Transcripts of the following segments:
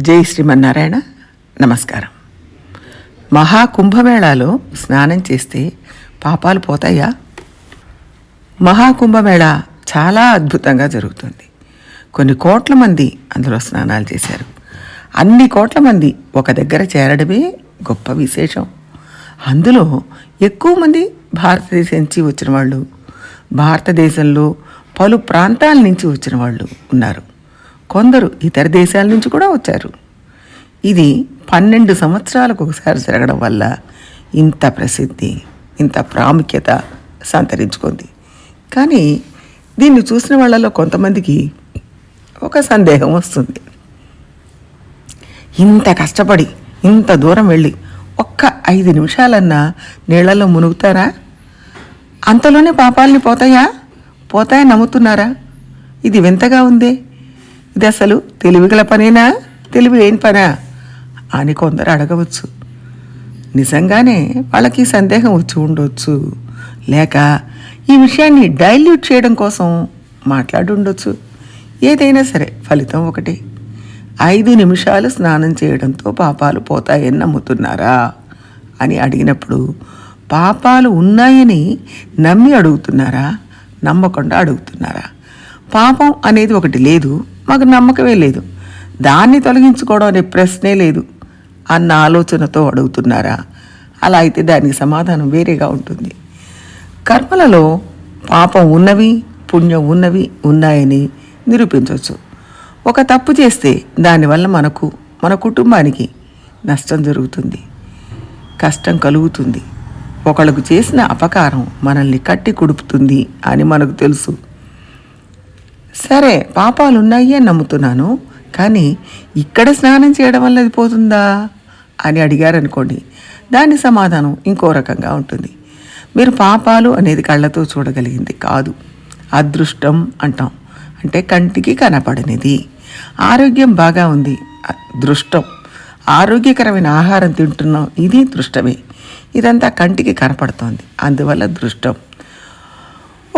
జై శ్రీమన్నారాయణ. నమస్కారం. మహాకుంభమేళాలో స్నానం చేస్తే పాపాలు పోతాయా? మహాకుంభమేళ చాలా అద్భుతంగా జరుగుతుంది. కొన్ని కోట్ల మంది అందులో స్నానాలు చేశారు. అన్ని కోట్ల మంది ఒక దగ్గర చేరడమే గొప్ప విశేషం. అందులో ఎక్కువ మంది భారతదేశం నుంచి వచ్చిన వాళ్ళు భారతదేశంలో పలు ప్రాంతాల నుంచి వచ్చిన వాళ్ళు ఉన్నారు. కొందరు ఇతర దేశాల నుంచి కూడా వచ్చారు. ఇది పన్నెండు సంవత్సరాలకు ఒకసారి జరగడం వల్ల ఇంత ప్రసిద్ధి ఇంత ప్రాముఖ్యత సంతరించుకుంది. కానీ దీన్ని చూసిన వాళ్ళలో కొంతమందికి ఒక సందేహం వస్తుంది. ఇంత కష్టపడి ఇంత దూరం వెళ్ళి ఒక్క ఐదు నిమిషాలన్నా నీళ్ళలో మునుగుతారా? అంతలోనే పాపాలని పోతాయా? పోతాయని నమ్ముతున్నారా? ఇది వింతగా ఉందే. ఇది అసలు తెలివిగల పనేనా? తెలివి లేని పనా? అని కొందరు అడగవచ్చు. నిజంగానే వాళ్ళకి సందేహం వచ్చి ఉండొచ్చు. లేక ఈ విషయాన్ని డైల్యూట్ చేయడం కోసం మాట్లాడి ఉండొచ్చు. ఏదైనా సరే ఫలితం ఒకటి. ఐదు నిమిషాలు స్నానం చేయడంతో పాపాలు పోతాయని నమ్ముతున్నారా? అని అడిగినప్పుడు పాపాలు ఉన్నాయని నమ్మి అడుగుతున్నారా? నమ్మకుండా అడుగుతున్నారా? పాపం అనేది ఒకటి లేదు మాకు నమ్మకమే లేదు. దాన్ని తొలగించుకోవడం అనే ప్రశ్నే లేదు అన్న ఆలోచనతో అడుగుతున్నారా? అలా అయితే దానికి సమాధానం వేరేగా ఉంటుంది. కర్మలలో పాపం ఉన్నవి పుణ్యం ఉన్నవి ఉన్నాయని నిరూపించవచ్చు. ఒక తప్పు చేస్తే దానివల్ల మనకు మన కుటుంబానికి నష్టం జరుగుతుంది. కష్టం కలుగుతుంది. ఒకళ్ళకు చేసిన అపకారం మనల్ని కట్టి కుడుపుతుంది అని మనకు తెలుసు. సరే పాపాలున్నాయి అని నమ్ముతున్నాను కానీ ఇక్కడ స్నానం చేయడం వల్ల అది పోతుందా? అని అడిగారనుకోండి దాని సమాధానం ఇంకో రకంగా ఉంటుంది. మీరు పాపాలు అనేది కళ్ళతో చూడగలిగింది కాదు. అదృష్టం అంటాం. అంటే కంటికి కనపడనిది. ఆరోగ్యం బాగా ఉంది. దృష్టం ఆరోగ్యకరమైన ఆహారం తింటున్నాం. ఇది దృష్టమే. ఇదంతా కంటికి కనపడుతోంది. అందువల్ల దృష్టం.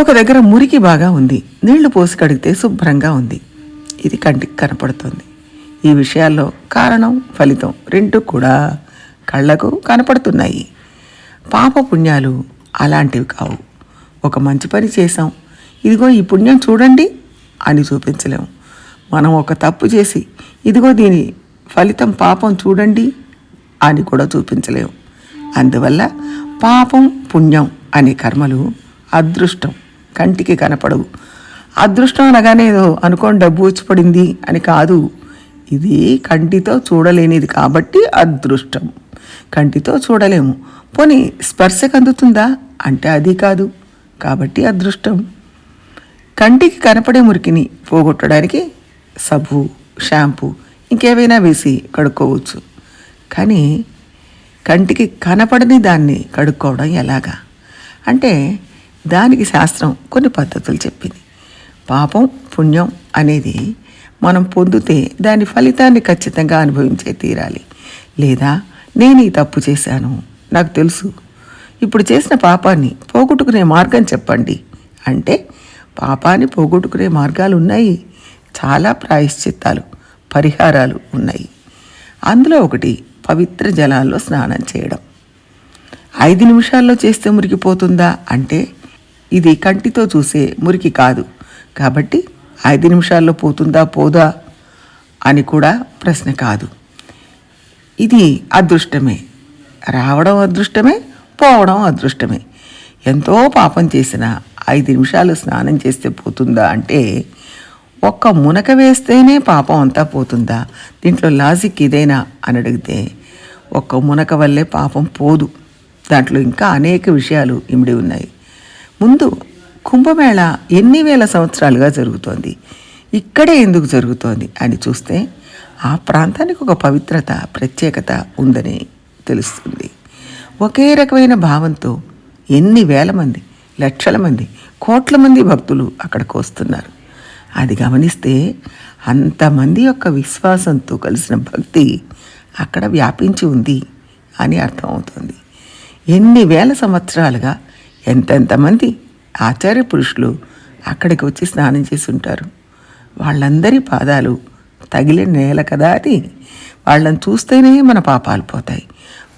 ఒక దగ్గర మురికి బాగా ఉంది. నీళ్ళు పోసి కడిగితే శుభ్రంగా ఉంది. ఇది కంటికి కనపడుతుంది. ఈ విషయాల్లో కారణం ఫలితం రెండు కూడా కళ్ళకు కనపడుతున్నాయి. పాప పుణ్యాలు అలాంటివి కావు. ఒక మంచి పని చేసాం ఇదిగో ఈ పుణ్యం చూడండి అని చూపించలేము మనం ఒక తప్పు చేసి ఇదిగో దీని ఫలితం పాపం చూడండి అని కూడా చూపించలేము అందువల్ల పాపం పుణ్యం అనే కర్మలు అదృష్టం. కంటికి కనపడవు. అదృష్టం అనగానే ఏదో అనుకోని డబ్బు వచ్చి పడింది అని కాదు. ఇది కంటితో చూడలేనిది కాబట్టి అదృష్టం. కంటితో చూడలేము. పోనీ స్పర్శకు అందుతుందా? అంటే అది కాదు. కాబట్టి అదృష్టం. కంటికి కనపడే మురికిని పోగొట్టడానికి సబ్బు షాంపూ ఇంకేవైనా వేసి కడుక్కోవచ్చు. కానీ కంటికి కనపడని దాన్ని కడుక్కోవడం ఎలాగా? అంటే దానికి శాస్త్రం కొన్ని పద్ధతులు చెప్పింది. పాపం పుణ్యం అనేది మనం పొందితే దాని ఫలితాన్ని ఖచ్చితంగా అనుభవించే తీరాలి. లేదా నేను ఈ తప్పు చేశాను నాకు తెలుసు. ఇప్పుడు చేసిన పాపాన్ని పోగొట్టుకునే మార్గం చెప్పండి. అంటే పాపాన్ని పోగొట్టుకునే మార్గాలు ఉన్నాయి. చాలా ప్రాయశ్చిత్తాలు పరిహారాలు ఉన్నాయి. అందులో ఒకటి పవిత్ర జలాల్లో స్నానం చేయడం. ఐదు నిమిషాల్లో చేస్తే మురికిపోతుందా అంటే ఇది కంటితో చూసే మురికి కాదు. కాబట్టి ఐదు నిమిషాల్లో పోతుందా పోదా అని కూడా ప్రశ్న కాదు. ఇది అదృష్టమే. రావడం అదృష్టమే పోవడం అదృష్టమే. ఎంతో పాపం చేసిన ఐదు నిమిషాలు స్నానం చేస్తే పోతుందా అంటే ఒక్క మునక వేస్తేనే పాపం అంతా పోతుందా? దీంట్లో లాజిక్ ఇదేనా అని అడిగితే ఒక్క మునక వల్లే పాపం పోదు. దాంట్లో ఇంకా అనేక విషయాలు ఇమిడి ఉన్నాయి. ముందు కుంభమేళ ఎన్ని వేల సంవత్సరాలుగా జరుగుతోంది? ఇక్కడే ఎందుకు జరుగుతోంది అని చూస్తే ఆ ప్రాంతానికి ఒక పవిత్రత ప్రత్యేకత ఉందని తెలుస్తుంది. ఒకే రకమైన భావంతో ఎన్ని వేల మంది లక్షల మంది కోట్ల మంది భక్తులు అక్కడికి వస్తున్నారు. అది గమనిస్తే అంతమంది యొక్క విశ్వాసంతో కలిసిన భక్తి అక్కడ వ్యాపించి ఉంది అని అర్థమవుతుంది. ఎన్ని వేల సంవత్సరాలుగా ఎంతెంతమంది ఆచార్య పురుషులు అక్కడికి వచ్చి స్నానం చేసి ఉంటారు వాళ్ళందరి పాదాలు తగిలిన నేల కదా అది. వాళ్ళని చూస్తేనే మన పాపాలు పోతాయి.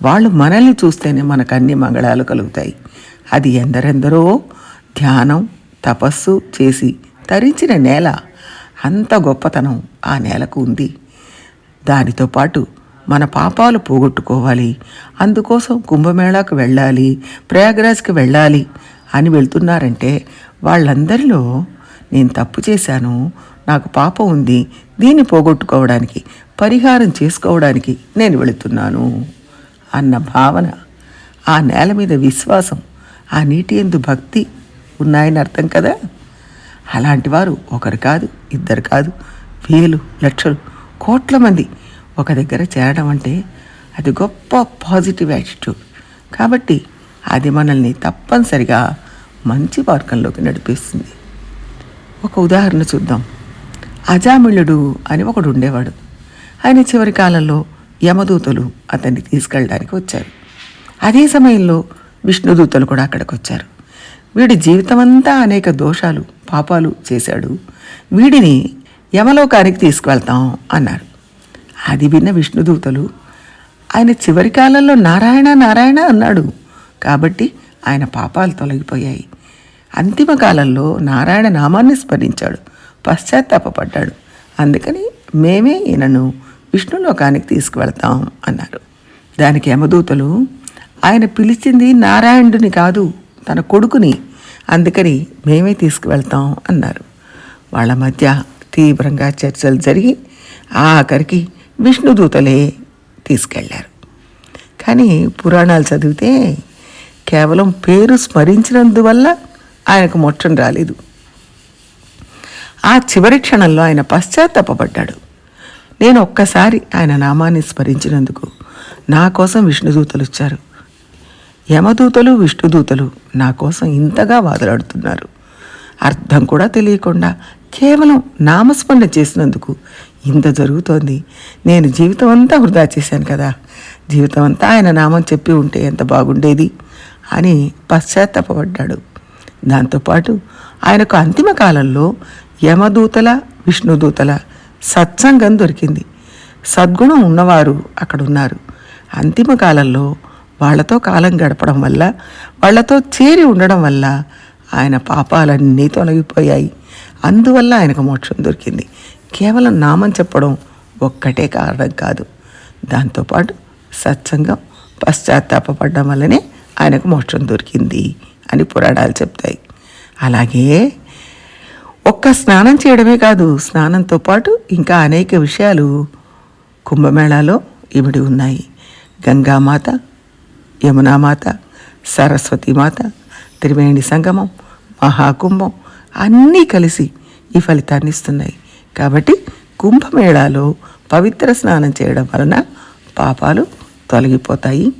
వాళ్ళు మనల్ని చూస్తేనే మనకు అన్ని మంగళాలు కలుగుతాయి. అది ఎందరెందరో ధ్యానం తపస్సు చేసి తరించిన నేల. అంత గొప్పతనం ఆ నేలకు ఉంది. దానితో పాటు మన పాపాలు పోగొట్టుకోవాలి. అందుకోసం కుంభమేళాకు వెళ్ళాలి ప్రయాగరాజ్కి వెళ్ళాలి అని వెళ్తున్నారంటే వాళ్ళందరిలో నేను తప్పు చేశాను నాకు పాపం ఉంది దీన్ని పోగొట్టుకోవడానికి పరిహారం చేసుకోవడానికి నేను వెళుతున్నాను అన్న భావన ఆ నేల మీద విశ్వాసం ఆ నీటి ఎందు భక్తి ఉన్నాయని అర్థం కదా? అలాంటి వారు ఒకరు కాదు ఇద్దరు కాదు వేలు లక్షలు కోట్ల మంది ఒక దగ్గర చేరడం అంటే అది గొప్ప పాజిటివ్ యాటిట్యూడ్ కాబట్టి అది మనల్ని తప్పనిసరిగా మంచి మార్గంలోకి నడిపిస్తుంది. ఒక ఉదాహరణ చూద్దాం. అజామిళుడు అని ఒకడు ఉండేవాడు. ఆయన చివరి కాలంలో యమదూతలు అతన్ని తీసుకెళ్ళడానికి వచ్చారు. అదే సమయంలో విష్ణుదూతలు కూడా అక్కడికి వచ్చారు వీడి జీవితమంతా అనేక దోషాలు పాపాలు చేశాడు. వీడిని యమలోకానికి తీసుకువెళ్తాం అన్నారు. అది విన్న విష్ణుదూతలు ఆయన చివరి కాలంలో నారాయణ నారాయణ అన్నాడు. కాబట్టి ఆయన పాపాలు తొలగిపోయాయి. అంతిమ కాలంలో నారాయణ నామాన్ని స్మరించాడు. పశ్చాత్తాపడ్డాడు అందుకని మేమే ఈయనను విష్ణులోకానికి తీసుకువెళ్తాం అన్నారు. దానికి యమదూతలు ఆయన పిలిచింది నారాయణుడిని కాదు తన కొడుకుని. అందుకని మేమే తీసుకువెళ్తాం అన్నారు. వాళ్ళ మధ్య తీవ్రంగా చర్చలు జరిగి ఆఖరికి విష్ణుదూతలే తీసుకెళ్ళారు. కానీ పురాణాలు చదివితే కేవలం పేరు స్మరించినందువల్ల ఆయనకు మొట్టం రాలేదు. ఆ చివరి క్షణంలో ఆయన పశ్చాత్తాపడ్డాడు. నేను ఒక్కసారి ఆయన నామాన్ని స్మరించినందుకు నా కోసం విష్ణుదూతలు వచ్చారు. యమదూతలు విష్ణుదూతలు నా కోసం ఇంతగా వాదలాడుతున్నారు. అర్థం కూడా తెలియకుండా కేవలం నామస్మరణ చేసినందుకు ఇంత జరుగుతోంది. నేను జీవితం అంతా వృధా చేశాను కదా. జీవితం అంతా ఆయన నామం చెప్పి ఉంటే ఎంత బాగుండేది? అని పశ్చాత్తాపడ్డాడు దాంతోపాటు ఆయనకు అంతిమ కాలంలో యమదూతల విష్ణుదూతల సత్సంగం దొరికింది. సద్గుణం ఉన్నవారు అక్కడ ఉన్నారు అంతిమ కాలంలో వాళ్ళతో కాలం గడపడం వల్ల వాళ్ళతో చేరి ఉండడం వల్ల ఆయన పాపాలన్నీ తొలగిపోయాయి. అందువల్ల ఆయనకు మోక్షం దొరికింది. కేవలం నామం చెప్పడం ఒక్కటే కారణం కాదు. దాంతోపాటు సత్సంగం పశ్చాత్తాపడడం వల్లనే ఆయనకు మోక్షం దొరికింది అని పురాణాలు చెప్తాయి. అలాగే ఒక్క స్నానం చేయడమే కాదు స్నానంతో పాటు ఇంకా అనేక విషయాలు కుంభమేళాలో ఇమిడి ఉన్నాయి. గంగామాత యమునామాత సరస్వతీమాత త్రివేణి సంగమం మహాకుంభం అన్నీ కలిసి ఈ ఫలితాన్ని ఇస్తున్నాయి. కాబట్టి కుంభమేళాలో పవిత్ర స్నానం చేయడం వలన పాపాలు తొలగిపోతాయి.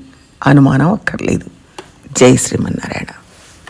అనుమానం అక్కర్లేదు. జై శ్రీమన్నారాయణ.